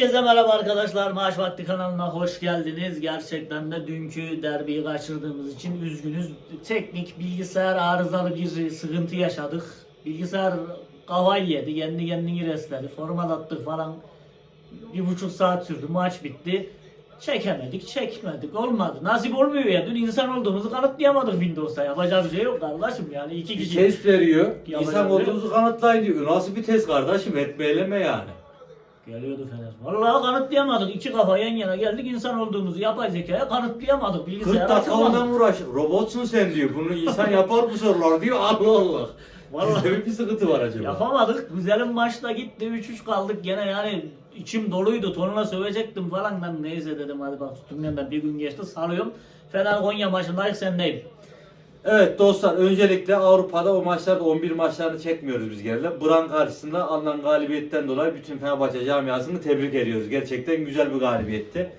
Herkese merhaba arkadaşlar. Maaş Vakti kanalına hoş geldiniz. Gerçekten de dünkü derbiyi kaçırdığımız için üzgünüz. Teknik bilgisayar arızalı bir sıkıntı yaşadık. Bilgisayar kavay yedi. Kendi kendini restledi. Format attık falan. Bir buçuk saat sürdü. Maç bitti. Çekemedik, çekmedik. Olmadı. Nasip olmuyor ya. Dün insan olduğumuzu kanıtlayamadık Windows'a. Yapacak bir şey yok kardeşim. Yani iki Bir kişi. test veriyor. Yapacak İnsan bir şey olduğunuzu kanıtlayın diyor. Nasıl bir test kardeşim? Etmeyleme yani. Geliyordu Fener. Vallahi kanıtlayamadık. İki kafa yan yana geldik. insan olduğumuzu yapay zekaya kanıtlayamadık. 40 Bilgisayara dakika ondan uğraş. Robotsun sen diyor. Bunu insan yapar bu sorular diyor. Allah Allah. Vallahi. Bizde bir sıkıntı var acaba? Yapamadık. Güzelim maçta gitti. 3-3 kaldık. Gene yani içim doluydu. Tonuna sövecektim falan. Ben neyse dedim hadi bak üstümden de bir gün geçti. Salıyorum. Fener Konya maçındayız sendeyim. Evet dostlar öncelikle Avrupa'da o maçlarda 11 maçlarını çekmiyoruz biz genelde. Buran karşısında alınan galibiyetten dolayı bütün Fenerbahçe camiasını tebrik ediyoruz. Gerçekten güzel bir galibiyetti.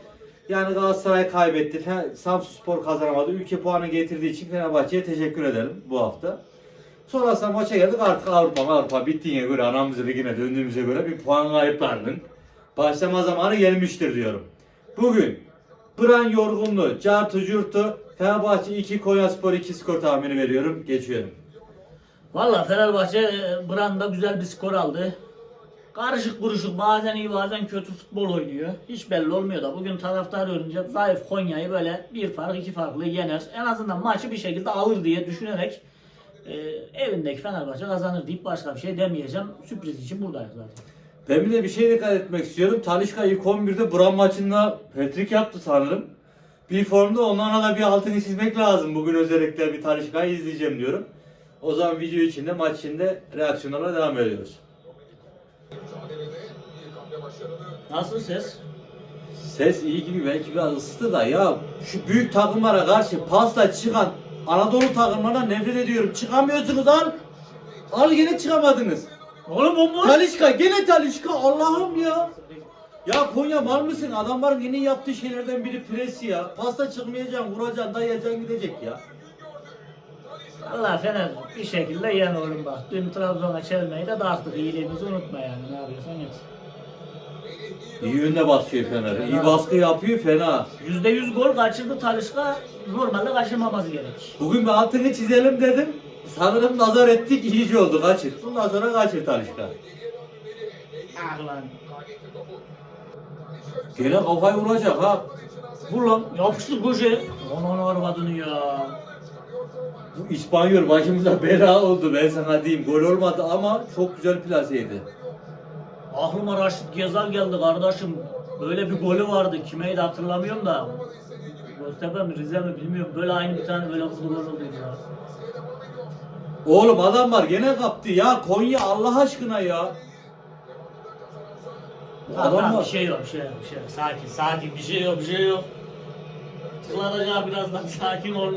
Yani Galatasaray kaybetti. Fe- Samsunspor kazanamadı. Ülke puanı getirdiği için Fenerbahçe'ye teşekkür edelim bu hafta. Sonrasında maça geldik artık Avrupa Avrupa bittiğine göre anamızı ligine döndüğümüze göre bir puan kayıplarının başlama zamanı gelmiştir diyorum. Bugün Bran yorgunluğu, cartı curtu, Fenerbahçe 2, Konyaspor 2 skor tahmini veriyorum. Geçiyorum. Valla Fenerbahçe e, Branda güzel bir skor aldı. Karışık buruşuk bazen iyi bazen kötü futbol oynuyor. Hiç belli olmuyor da bugün taraftar önce zayıf Konya'yı böyle bir fark iki farklı yener. En azından maçı bir şekilde alır diye düşünerek e, evindeki Fenerbahçe kazanır deyip başka bir şey demeyeceğim. Sürpriz için buradayız zaten. Ben bir de bir şey dikkat etmek istiyorum. Talişka ilk 11'de Bran maçında hat-trick yaptı sanırım. Bir formda onlara da bir altını çizmek lazım. Bugün özellikle bir Talişka'yı izleyeceğim diyorum. O zaman video içinde, maç içinde reaksiyonlara devam ediyoruz. Nasıl ses? Ses iyi gibi belki biraz ısıtı da ya şu büyük takımlara karşı pasla çıkan Anadolu takımlarına nefret ediyorum. Çıkamıyorsunuz al. Al yine çıkamadınız. Oğlum bomboş. Talişka gene Talişka Allah'ım ya. Ya Konya mal mısın? Adamların yeni yaptığı şeylerden biri pres ya. Pasta çıkmayacaksın, vuracaksın, dayayacaksın gidecek ya. Allah Fener bir şekilde yen oğlum bak. Dün Trabzon'a çelmeyi de dağıttık. İyiliğimizi unutma yani. Ne yapıyorsan et. İyi önde basıyor Fener. İyi baskı yapıyor fena. %100 gol kaçırdı Talişka. Normalde kaçırmaması gerek. Bugün bir altını çizelim dedim. Sanırım nazar ettik iyice oldu kaçır. Bundan sonra kaçır Talişka. Ah lan. Gene kafayı vuracak ha. Vur lan. Yapıştır köşeye. Onun arvadını ya. Bu İspanyol başımıza bela oldu ben sana diyeyim. Gol olmadı ama çok güzel plaseydi. Aklıma Raşit Gezal geldi kardeşim. Böyle bir golü vardı. Kimeydi hatırlamıyorum da. Göztepe mi Rize mi bilmiyorum. Böyle aynı bir tane böyle vurdu gol oldu ya. Oğlum adamlar gene kaptı ya. Konya Allah aşkına ya. Tamam, tamam, bir şey yok, bir şey yok, bir şey yok. Sakin, sakin, bir şey yok, bir şey yok. Tıklanacağı birazdan sakin ol.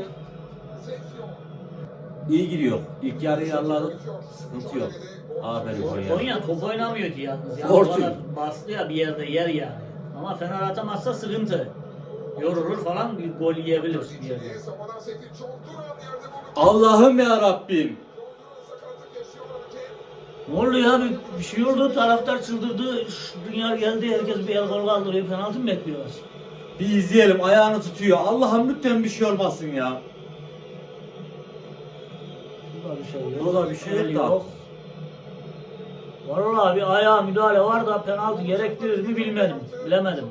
iyi gidiyor. İlk yarıyı anladık. Sıkıntı yok. Aferin Konya. Konya top oynamıyor ki yalnız. Yani Orta. o kadar bastı ya bir yerde yer yani. Ama Fener atamazsa sıkıntı. Yorulur falan bir gol yiyebilir bir yerde. Allah'ım ya Rabbim. Ne oldu ya bir, bir şey oldu taraftar çıldırdı. Şu dünya geldi herkes bir el kol kaldırıyor penaltı mı bekliyorlar? Bir izleyelim ayağını tutuyor. Allah'ım lütfen bir şey olmasın ya. Burada bir şey yok. Burada bir şey yok da. Vallahi bir ayağa müdahale var da penaltı gerektirir mi bilmedim. Bilemedim.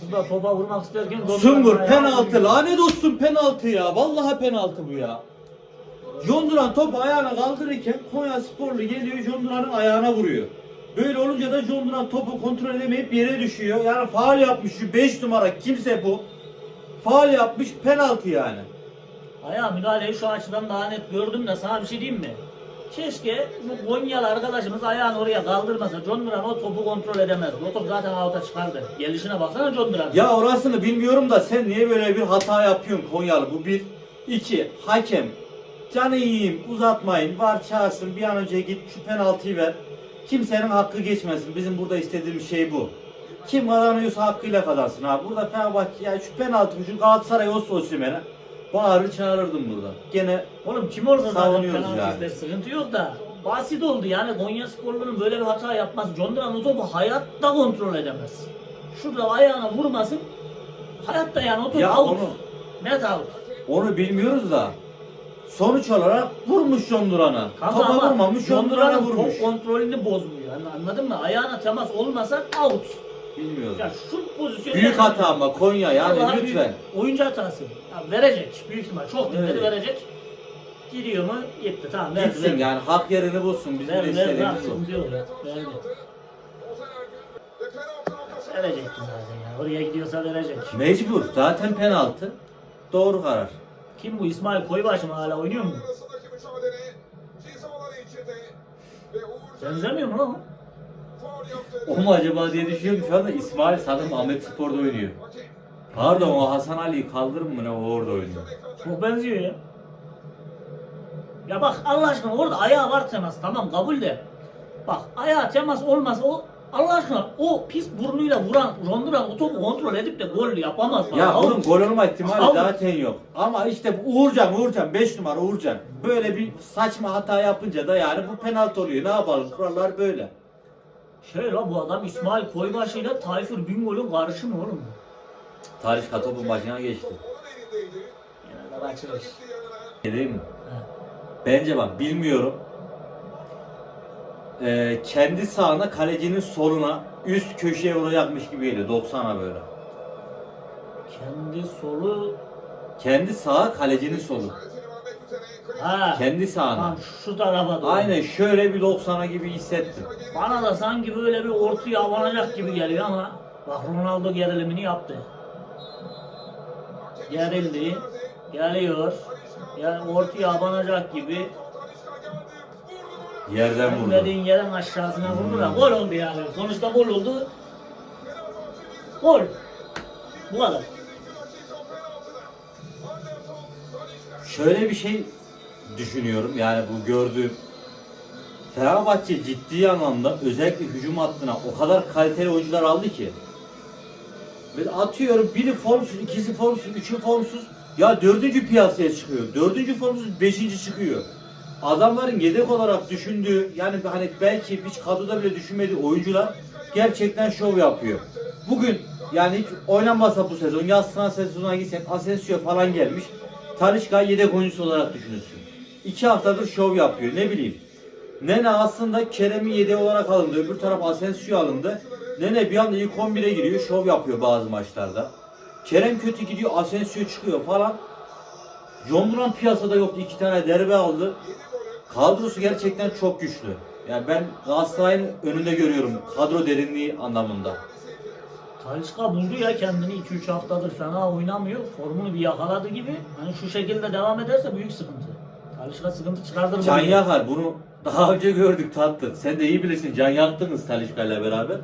Şurada topa vurmak isterken Sungur penaltı lanet olsun penaltı ya. Vallahi penaltı bu ya. John Duran topu ayağına kaldırırken Konya Sporlu geliyor John Duran'ın ayağına vuruyor. Böyle olunca da John Duran topu kontrol edemeyip yere düşüyor. Yani faal yapmış şu 5 numara kimse bu. Faal yapmış penaltı yani. Ayağa müdahaleyi şu açıdan daha net gördüm de sana bir şey diyeyim mi? Keşke bu Konyalı arkadaşımız ayağını oraya kaldırmasa John Duran o topu kontrol edemez. O top zaten out'a çıkardı. Gelişine baksana John Duran. Ya orasını bilmiyorum da sen niye böyle bir hata yapıyorsun Konyalı? Bu bir. iki Hakem. Canı yiyeyim uzatmayın. Var çağırsın bir an önce git şu penaltıyı ver. Kimsenin hakkı geçmesin. Bizim burada istediğimiz şey bu. Kim kazanıyorsa hakkıyla kazansın ha. Burada Fenerbahçe ya şu penaltı şu Galatasaray olsa Osimhen'e bağırır çağırırdım burada. Gene Oğlum kim olsa zaten Savunuyoruz penaltı yani. ister sıkıntı yok da basit oldu yani Konya sporlarının böyle bir hata yapmaz. John Duran o topu hayatta kontrol edemez. Şurada ayağına vurmasın. Hayatta yani o top Ya out. onu- Net out. Onu bilmiyoruz da sonuç olarak vurmuş John Duran'a. Kanka Topa ama vurmamış John John Duran'a Duran'ın vurmuş. top kontrolünü bozmuyor. Yani anladın mı? Ayağına temas olmasa out. Bilmiyorum. Ya şu pozisyonu Büyük hata ama Konya yani Vallahi lütfen. oyuncu hatası. Ya verecek büyük ihtimal. Çok dinleri Evet. verecek. Gidiyor mu? Gitti tamam. verdi, Gitsin verdi. yani hak yerini bulsun bizim Ver ver ver. istediğimiz. Sıkıntı yok ya. Verdi. Verecekti zaten ya. Oraya gidiyorsa verecek. Mecbur zaten penaltı. Doğru karar. Kim bu? İsmail Koybaşı mı hala oynuyor mu? Benzemiyor mu lan? o? O mu acaba diye düşünüyorum şu anda İsmail sanırım Ahmet Spor'da oynuyor. Pardon o Hasan Ali'yi kaldırın mı ne o orada oynuyor. Çok benziyor ya. Ya bak Allah aşkına orada ayağı var temas tamam kabul de. Bak ayağı temas olmaz o Allah aşkına o pis burnuyla vuran Ronduran o topu kontrol edip de gol yapamaz. Ya out. bunun gol olma ihtimali Out. zaten yok. Ama işte bu Uğurcan, Uğurcan 5 numara Uğurcan. Böyle bir saçma hata yapınca da yani bu penaltı oluyor. Ne yapalım? Kurallar böyle. Şey la bu adam İsmail Koybaşı ile Tayfur Bingöl'ün karışımı oğlum. Talişka topun başına geçti. Genelde kaçırır. Ne diyeyim mi? He. Bence bak bilmiyorum. Ee, kendi sağına kalecinin soluna üst köşeye vuracakmış gibi geliyor 90'a böyle. Kendi solu Kendi sağı kalecinin solu. ha. Kendi sağına. Tamam şu tarafa doğru. Aynen şöyle bir 90'a gibi hissettim. Bana da sanki böyle bir ortaya abanacak gibi geliyor ama bak Ronaldo gerilimini yaptı. Gerildi. Geliyor. Ya ortaya abanacak gibi. Yerden vurdu. dediğin yerin aşağısına vurdu da gol oldu yani. Sonuçta gol oldu. Gol. Bu kadar. Şöyle bir şey düşünüyorum yani bu gördüğüm Fenerbahçe ciddi anlamda özellikle hücum hattına o kadar kaliteli oyuncular aldı ki ve atıyorum biri formsuz, ikisi formsuz, üçü formsuz ya dördüncü piyasaya çıkıyor. Dördüncü formsuz, beşinci çıkıyor. Adamların yedek olarak düşündüğü yani hani belki hiç kadroda bile düşünmediği oyuncular gerçekten şov yapıyor. Bugün yani hiç oynanmasa bu sezon yaz transfer sezonuna gitsek Asensio falan gelmiş. Talişka yedek oyuncusu olarak düşünülsün. İki haftadır şov yapıyor ne bileyim. Nene aslında Kerem'i yedeği olarak alındı. Öbür taraf Asensio alındı. Nene bir anda ilk 11'e giriyor. Şov yapıyor bazı maçlarda. Kerem kötü gidiyor. Asensio çıkıyor falan. John Duran piyasada yoktu. iki tane derbe aldı. Kadrosu gerçekten çok güçlü. Yani ben Galatasaray'ın önünde görüyorum. Kadro derinliği anlamında. Talisca buldu ya kendini 2-3 haftadır fena oynamıyor. Formunu bir yakaladı gibi. Hani şu şekilde devam ederse büyük sıkıntı. Talisca sıkıntı çıkardır. Can bunu. Yakar bunu daha önce gördük tattık. Sen de iyi bilirsin. Can yaktınız Talişka ile beraber.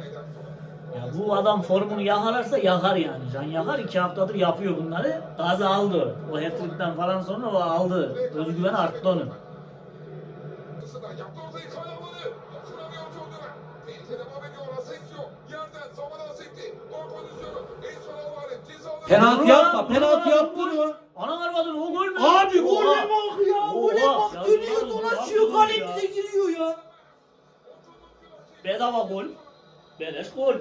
Bu adam formunu yakalarsa yakar yani. Can yakar iki haftadır yapıyor bunları. Gazı aldı. O hat-trick'ten falan sonra o aldı. Özgüven arttı onun. Penaltı yapma. Penaltı yaptırma. Ana varmadın o gol mü? Abi gole bak ya. Gole bak. Dönüyor dolaşıyor. Kalemize giriyor ya. Bedava gol. Beleş gol.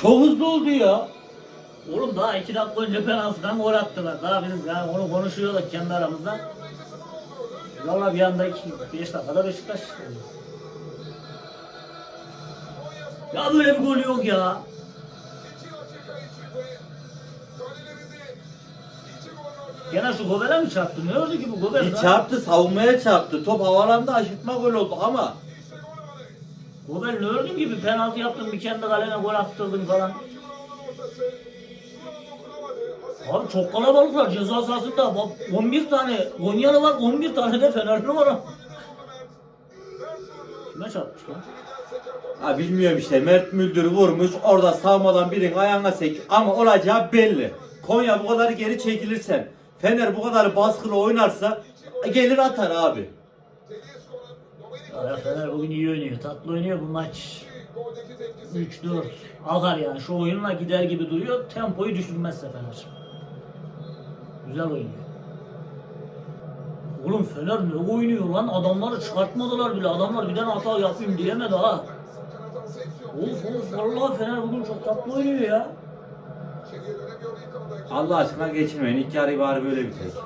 Çok hızlı oldu ya. Oğlum daha iki dakika önce penaltıdan gol attılar. Daha biz yani onu konuşuyorduk kendi aramızda. Valla bir anda 5 dakikada Beşiktaş oldu. Ya böyle bir gol yok ya. Gene şu Gobel'e mi çarptı? Ne ördü ki bu Gobel? Bir çarptı savunmaya çarptı. Top havalandı aşırtma gol oldu ama Gobel ördün gibi penaltı yaptın bir kendi kalene gol attırdın falan. Abi çok kalabalıklar ceza sahasında. Bak 11 tane Konyalı var 11 tane de Fenerli var. Kime çarpmış lan? ha bilmiyorum işte Mert Müldür vurmuş orada savmadan birinin ayağına sek ama olacağı belli. Konya bu kadar geri çekilirsen Fener bu kadar baskılı oynarsa gelir atar abi. Ya Fener bugün iyi oynuyor. Tatlı oynuyor bu maç. 3-4. Akar yani. Şu oyunla gider gibi duruyor. Tempoyu düşürmezse Fener. Güzel oynuyor. Oğlum Fener ne oynuyor lan? Adamları çıkartmadılar bile. Adamlar bir tane hata yapayım diyemedi ha. Of of vallahi Fener bugün çok tatlı oynuyor ya. Allah aşkına geçirmeyin. İlk yarıyı bari böyle bitirecek.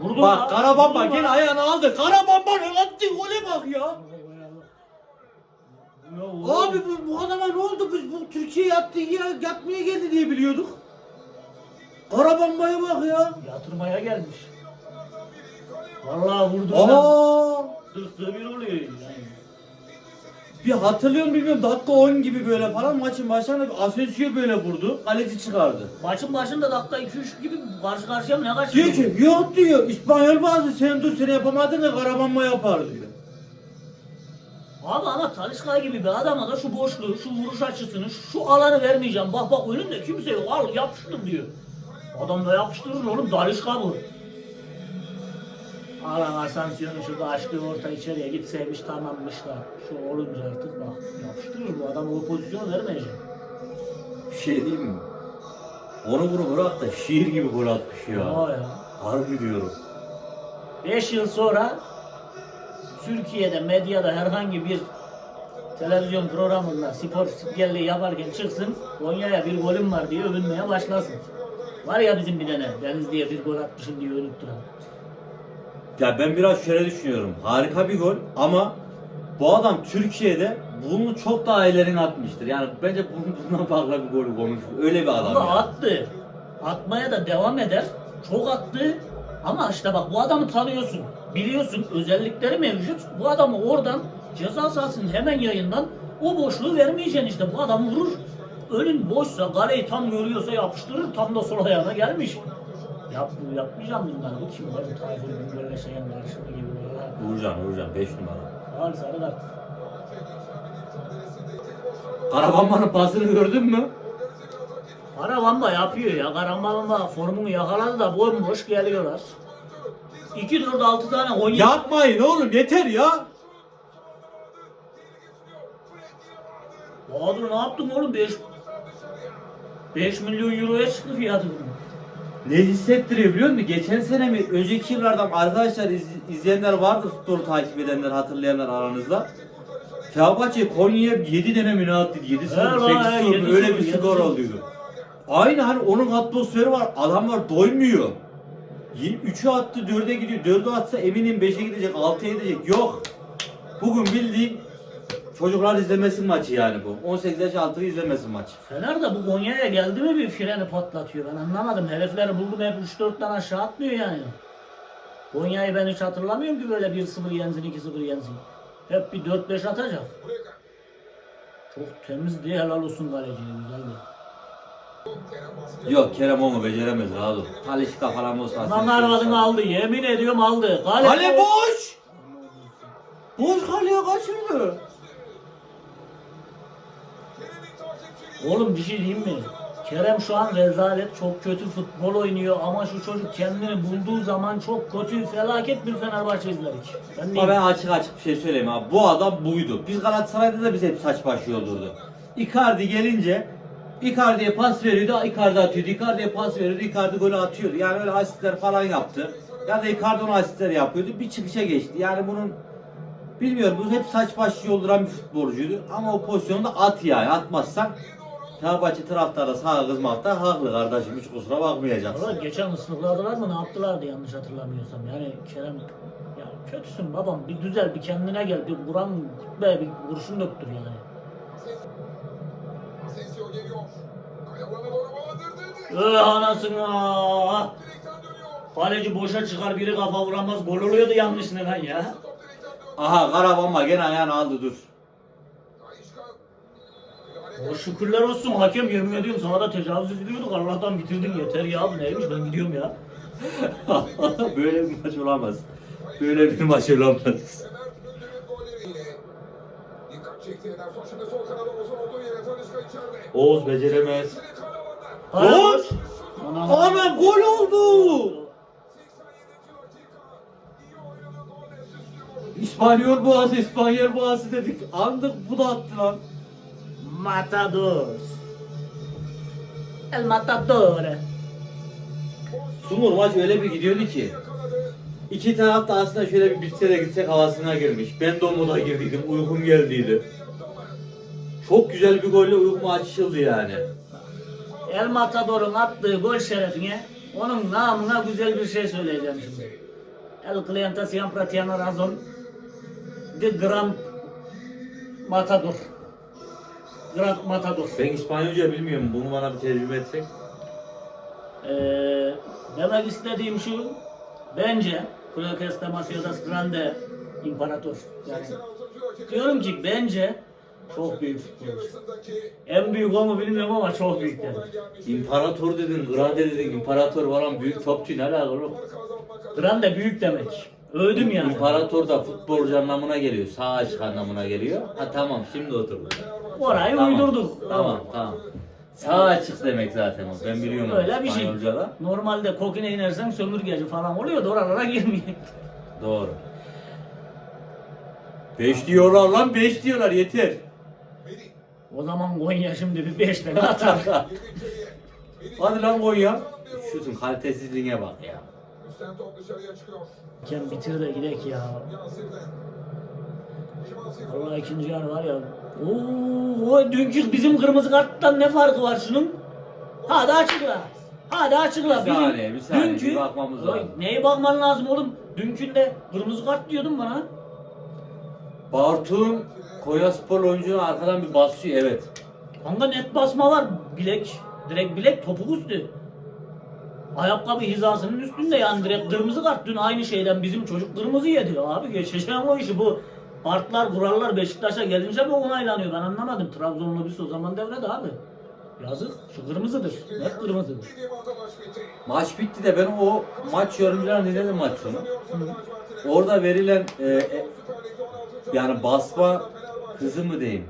Vurdu Bak ya, Karabamba vurdu gene ya. ayağını aldı. Karabamba'nın attığı gole bak ya. Oğlum. Abi bu, bu adama ne oldu? Biz bu Türkiye yattı ya yatmaya geldi diye biliyorduk. Karabamba'ya bak ya. Yatırmaya gelmiş. Vallahi vurdu. Aa! Tıktığı bir oluyor yani. Bir hatırlıyorum bilmiyorum dakika 10 gibi böyle falan maçın başlarında bir Asensio böyle vurdu. Kaleci çıkardı. Maçın başında dakika 2-3 gibi karşı karşıya mı ne kaç? Diyor ki yok diyor İspanyol bazı sen dur sen yapamadın da Karabamba yapar diyor. Abi ama Talisca gibi bir adama da şu boşluğu, şu vuruş açısını, şu alanı vermeyeceğim. Bak bak önünde kimse yok. Al yapıştır diyor. Adam da yapıştırır oğlum. Talisca bu. Alan Asensio'nun şurada açtığı orta içeriye gitseymiş tamammış da. Şu olunca artık bak yapıştırır bu adam o pozisyon vermeyecek. Bir şey diyeyim mi? Onu bunu bırak da şiir gibi gol atmış ya. Aa ya. Harbi diyorum. 5 yıl sonra Türkiye'de medyada herhangi bir televizyon programında spor spikerliği yaparken çıksın Konya'ya bir golüm var diye övünmeye başlasın. Var ya bizim bir tane Deniz diye bir gol atmışım diye övünüp duran. Ya ben biraz şöyle düşünüyorum. Harika bir gol ama bu adam Türkiye'de bunu çok daha ilerine atmıştır. Yani bence bunun- bundan farklı bir gol olmuş. Öyle bir adam. Ama yani. attı. Atmaya da devam eder. Çok attı. Ama işte bak bu adamı tanıyorsun. Biliyorsun özellikleri mevcut. Bu adamı oradan ceza sahasının hemen yayından o boşluğu vermeyeceksin işte. Bu adam vurur. Önün boşsa kaleyi tam görüyorsa yapıştırır. Tam da sol ayağına gelmiş. Yap, yapmayacağım bunları. Bu kim var? Bu Tayfur böyle şeyin karşılığı gibi. böyle. Uğurcan, Uğurcan 5 numara. Al sarı kart. Karabamba'nın pasını gördün mü? Karabamba yapıyor ya. Karabamba formunu yakaladı da bomboş geliyorlar. 2-4-6 tane oynuyor. Yapmayın oğlum yeter ya. Bahadır ne yaptın oğlum? 5 5 milyon euroya çıktı fiyatı bunun. Ne hissettiriyor biliyor musun? Geçen sene mi, önceki yıllardan arkadaşlar iz- izleyenler vardır futbolu takip edenler, hatırlayanlar aranızda. Fenerbahçe Konya'ya 7 tane mi ne attı? 7 0 He 8 lan, he, 0 yedi öyle bir skor oluyordu. Aynı hani onun atmosferi var. Adamlar doymuyor. 3'ü attı 4'e gidiyor. 4'ü atsa eminim 5'e gidecek, 6'ya gidecek. Yok. Bugün bildiğin çocuklar izlemesin maçı yani bu. 18 yaş altı izlemesin maçı. Fener de bu Konya'ya geldi mi bir freni patlatıyor. Ben anlamadım. Herifleri buldum hep 3-4'ten aşağı atmıyor yani. Konya'yı ben hiç hatırlamıyorum ki böyle 1-0 yensin, 2-0 yensin. Hep bir 4-5 atacak. Çok temizdi. Helal olsun kaleciye. Güzeldi. Yok Kerem onu beceremez rahat ol. Talişka falan olsa. Lan arvadını aldı. Yemin ediyorum aldı. Kale, Kale boş. Boş kaleye kaçırdı. Oğlum bir şey diyeyim mi? Kerem şu an rezalet çok kötü futbol oynuyor ama şu çocuk kendini bulduğu zaman çok kötü felaket bir Fenerbahçe izledik. Ben Ama ben açık açık bir şey söyleyeyim abi. Bu adam buydu. Biz Galatasaray'da da biz hep saç baş yoldurdu. Icardi gelince Icardi'ye pas veriyordu, Icardi atıyordu. Icardi'ye pas veriyordu, Icardi golü atıyordu. Yani öyle asistler falan yaptı. Ya da Icardi ona asistler yapıyordu. Bir çıkışa geçti. Yani bunun bilmiyorum bu hep saç baş yolduran bir futbolcuydu. Ama o pozisyonda at yani. Atmazsan Fenerbahçe taraftarı sağa kızmakta haklı kardeşim. Hiç kusura bakmayacak. Valla geçen ıslıkladılar mı ne yaptılardı yanlış hatırlamıyorsam. Yani Kerem ya kötüsün babam bir düzel bir kendine gel bir Kur'an kutbeye bir kurşun döktür yani. Asensio geliyor. Ayağlarına doğru bağlandırdı. Öh anasını. Direkten dönüyor. Kaleci boşa çıkar biri kafa vuramaz gol oluyordu yanlış neden ya. Top direkten döndü. Aha Karabamba gene ayağını aldı dur. O şükürler olsun hakem yemin ediyorum sana da tecavüz ediliyorduk Allah'tan bitirdin yeter ya bu neymiş ben gidiyorum ya. Böyle bir maç olamaz. Böyle bir maç olamaz. Oğuz beceremez. Alanda. Hayır. Gol! Ana. Ana gol oldu! 87. dakika. İyi oynadı. Golle süslüyor. İspanyol boğası, İspanyol boğası dedik. Andık bu da attı lan. Matador. El matador. Sungur maç öyle bir gidiyordu ki. İki taraf da aslında şöyle bir bitse de gitsek havasına girmiş. Ben de o moda girdiydim. Uykum geldiydi. Çok güzel bir golle uykum açıldı yani. El Matador'un attığı gol şerefine onun namına güzel bir şey söyleyeceğim şimdi. El cliente siempre tiene razón. The Grand Matador. Grand Matador. Ben İspanyolca bilmiyorum. Bunu bana bir tercüme etsek. Ee, demek istediğim şu. Bence Creo que es demasiado grande imparator. Yani 86. dakika. diyorum ki bence çok büyük futbolcu. En büyük o mu bilmiyorum ama çok büyük dedim. İmparator dedin, grande dedin, imparator falan büyük topçu ne alaka oğlum? Grande büyük demek. Övdüm yani. İmparator da futbolcu anlamına geliyor. Sağ açık anlamına geliyor. Ha tamam şimdi oturdu. Orayı Tamam, uydurduk. Tamam tamam. Sağ açık demek zaten o. Ben biliyorum onu Öyle bir şey. İspanyolca'da. Normalde kokine inersen sömürgeci falan oluyor da oralara girmiyor. Doğru. 5 diyorlar lan 5 diyorlar yeter. O zaman Konya şimdi bir 5 tane atar. Hadi lan Konya. Şutun kalitesizliğine bak ya. Üstten top dışarıya çıkıyor. Ken bitir de gidek ya. Yansir'den. Allah ikinci yarı var ya. Oo, dünkü bizim kırmızı karttan ne farkı var şunun? Hadi açıkla. Hadi açıkla. Bir saniye, bir saniye, bir bakmamız lazım. Neye bakman lazım oğlum? Dünkünde kırmızı kart diyordun bana. Bartu'nun Konya Spor oyuncunun arkadan bir basıyor evet. Kanka net basma var. Bilek. Direkt bilek topuk üstü. Ayakkabı hizasının üstünde yani direkt kırmızı kart. Dün aynı şeyden bizim çocuk kırmızı yedi. Abi geçeceğim o işi bu. Kartlar kurallar Beşiktaş'a gelince mi onaylanıyor ben anlamadım. Trabzonlu bir o zaman devrede abi. Yazık şu kırmızıdır. Net kırmızıdır. Maç bitti. De ben o maç yorumcularını dinledim maç sonu. Orada verilen e, e, Süper Lig'de 16. yani basma hızı mı diyeyim?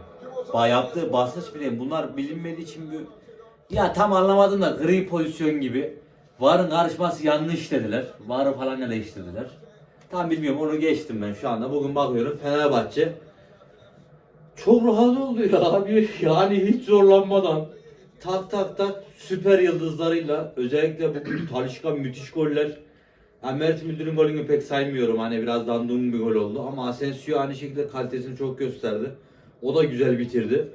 Ba yaptığı basınç mı diyeyim? Bunlar bilinmediği için bir ya tam anlamadım da gri pozisyon gibi. Varın karışması yanlış dediler. Varı falan eleştirdiler. Tam bilmiyorum onu geçtim ben şu anda. Bugün bakıyorum Fenerbahçe çok rahat oldu ya abi. Yani hiç zorlanmadan tak tak tak süper yıldızlarıyla özellikle bugün Talişka müthiş goller. Yani Mert Müldür'ün golünü pek saymıyorum. Hani biraz dandum bir gol oldu ama Asensio aynı şekilde kalitesini çok gösterdi. O da güzel bitirdi.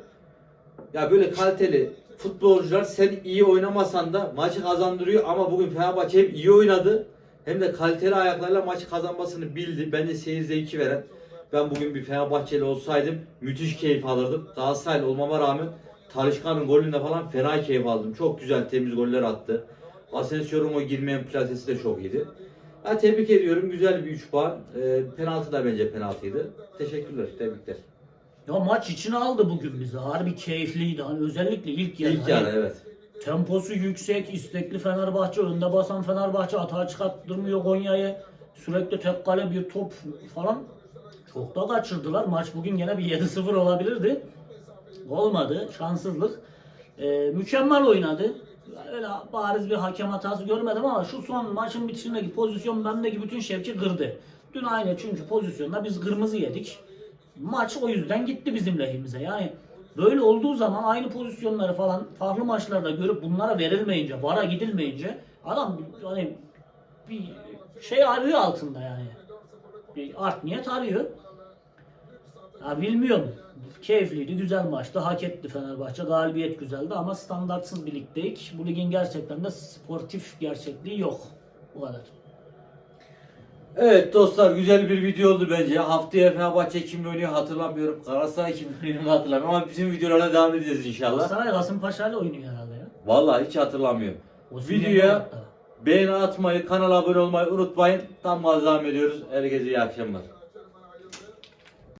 Ya böyle kaliteli futbolcular sen iyi oynamasan da maçı kazandırıyor ama bugün Fenerbahçe hem iyi oynadı hem de kaliteli ayaklarla maçı kazanmasını bildi. Bence seyir zevki veren. Ben bugün bir Fenerbahçeli olsaydım müthiş keyif alırdım. Galatasaraylı olmama rağmen Talişka'nın golünde falan fena keyif aldım. Çok güzel temiz goller attı. Asensio'nun o girmeyen plasesi de çok iyiydi. Ha, tebrik ediyorum. Güzel bir 3 puan. Ee, penaltı da bence penaltıydı. Teşekkürler. Tebrikler. Ya maç içine aldı bugün bizi. Harbi keyifliydi. Hani özellikle ilk yarı. İlk yarı evet. Temposu yüksek, istekli Fenerbahçe, önde basan Fenerbahçe, atağa çıkarttırmıyor Konya'yı. Sürekli tek kale bir top falan. Çok da kaçırdılar. Maç bugün gene bir 7-0 olabilirdi. Olmadı. Şanssızlık. Ee, mükemmel oynadı. Öyle bariz bir hakem hatası görmedim ama şu son maçın bitişindeki pozisyon bendeki bütün şevki kırdı. Dün aynı çünkü pozisyonda biz kırmızı yedik. Maç o yüzden gitti bizim lehimize. Yani böyle olduğu zaman aynı pozisyonları falan farklı maçlarda görüp bunlara verilmeyince, vara gidilmeyince adam hani bir şey arıyor altında yani. Bir art niyet arıyor. Ya bilmiyorum. Keyifliydi, güzel maçtı. Hak etti Fenerbahçe. Galibiyet güzeldi ama standartsız bir ligdeyik. Bu ligin gerçekten de sportif gerçekliği yok. Bu kadar. Evet dostlar güzel bir video oldu bence. Haftaya Fenerbahçe kimle oynuyor hatırlamıyorum. Galatasaray kimle oynuyor hatırlamıyorum ama bütün videolara devam edeceğiz inşallah. Saray Kasımpaşa ile oynuyor herhalde ya. Vallahi hiç hatırlamıyorum. Osimhen Videoya hatta. beğeni atmayı, kanala abone olmayı unutmayın. Tam devam ediyoruz. Herkese iyi akşamlar.